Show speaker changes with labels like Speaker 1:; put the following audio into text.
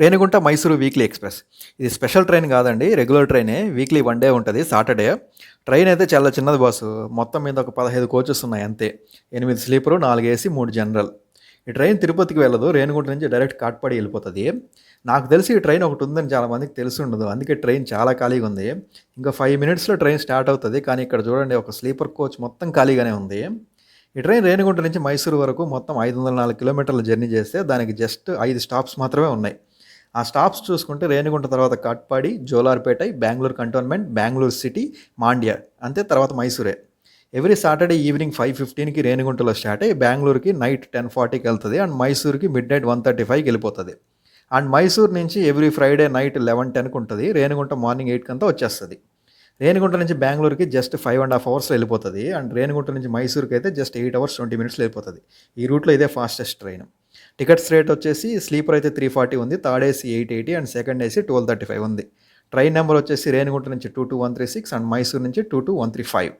Speaker 1: Renigunta Mysuru weekly express. ఇది special train కాదండి regular ట్రైనే. వీక్లీ వన్ డే ఉంటుంది సాటర్డే. ట్రైన్ అయితే చాలా చిన్నది బాసు మొత్తం మీద ఒక పదహైదు కోచెస్ ఉన్నాయి అంతే. ఎనిమిది స్లీపరు నాలుగు ఏసీ మూడు జనరల్. ఈ ట్రైన్ తిరుపతికి వెళ్ళదు రేణిగుంట నుంచి డైరెక్ట్ కాట్పాడి వెళ్ళిపోతుంది. నాకు తెలిసి ఈ ట్రైన్ ఒకటి ఉందని చాలా మందికి తెలిసి ఉండదు అందుకే ట్రైన్ చాలా ఖాళీగా ఉంది. ఇంకా ఫైవ్ మినిట్స్లో ట్రైన్ స్టార్ట్ అవుతుంది కానీ ఇక్కడ చూడండి ఒక స్లీపర్ కోచ్ మొత్తం ఖాళీగానే ఉంది. ఈ ట్రైన్ రేణిగుంట నుంచి మైసూరు వరకు మొత్తం ఐదు వందల నాలుగు కిలోమీటర్ల జర్నీ చేస్తే దానికి జస్ట్ ఐదు స్టాప్స్ మాత్రమే ఉన్నాయి. ఆ స్టాప్స్ చూసుకుంటే రేణిగుంట తర్వాత కట్పాడి జోలార్పేట బెంగళూరు కంటోన్మెంట్ బెంగళూరు సిటీ మాండ్యా అంతే తర్వాత మైసూరే. ఎవ్రీ సాటర్డే ఈవినింగ్ ఫైవ్ ఫిఫ్టీన్కి రేణిగుంటలో స్టార్ట్ అయ్యి బెంగళూరుకి నైట్ టెన్ ఫార్టీకి వెళ్తుంది అండ్ మైసూర్కి మిడ్ నైట్ వన్ థర్టీ ఫైవ్కి వెళ్ళిపోతుంది. అండ్ మైసూర్ నుంచి ఎవ్రీ ఫ్రైడే నైట్ లెవెన్ టెన్కి ఉంటుంది. రేణిగుంట మార్నింగ్ ఎయిట్కి అంతా వచ్చేస్తుంది. రేణిగుంట నుంచి బెంగళూరుకి జస్ట్ ఫైవ్ అండ్ హాఫ్ అవర్స్లో వెళ్ళిపోతుంది. అండ్ రేణిగుంట నుంచి మైసూర్కి అయితే జస్ట్ ఎయిట్ అవర్స్ ట్వంటీ మినిట్స్లో వెళ్ళిపోతుంది. ఈ రూట్లో ఇదే ఫాస్టెస్ట్ ట్రైన్. టికెట్స్ రేట్ వచ్చేసి స్లీపర్ అయితే త్రీ ఫార్టీ ఉంది third AC eight eighty and second AC twelve thirty five ఉంది. ట్రైన్ నెంబర్ వచ్చేసి రేణిగుంట నుంచి two two one three six and Mysore నుంచి two two one three five